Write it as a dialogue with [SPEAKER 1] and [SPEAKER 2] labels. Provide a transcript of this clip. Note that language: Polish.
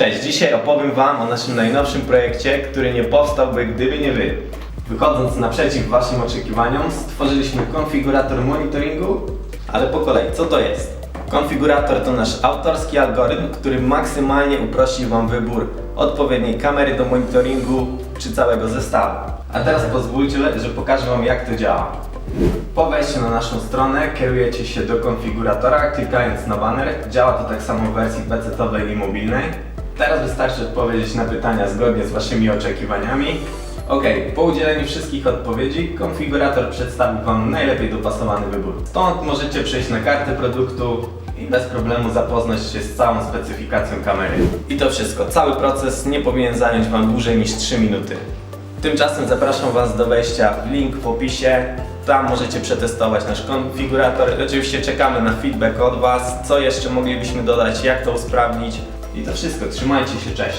[SPEAKER 1] Cześć, dzisiaj opowiem Wam o naszym najnowszym projekcie, który nie powstałby gdyby nie Wy. Wychodząc naprzeciw Waszym oczekiwaniom, stworzyliśmy konfigurator monitoringu, ale po kolei, co to jest? Konfigurator to nasz autorski algorytm, który maksymalnie uprości Wam wybór odpowiedniej kamery do monitoringu czy całego zestawu. A teraz pozwólcie, że pokażę Wam jak to działa. Po wejściu na naszą stronę kierujecie się do konfiguratora, klikając na banner. Działa to tak samo w wersji PC-owej i mobilnej. Teraz wystarczy odpowiedzieć na pytania zgodnie z Waszymi oczekiwaniami. Ok, po udzieleniu wszystkich odpowiedzi, konfigurator przedstawi Wam najlepiej dopasowany wybór. Stąd możecie przejść na kartę produktu i bez problemu zapoznać się z całą specyfikacją kamery. I to wszystko. Cały proces nie powinien zająć Wam dłużej niż 3 minuty. Tymczasem zapraszam Was do wejścia w link w opisie. Tam możecie przetestować nasz konfigurator. Oczywiście czekamy na feedback od Was, co jeszcze moglibyśmy dodać, jak to usprawnić. I to wszystko. Trzymajcie się, cześć.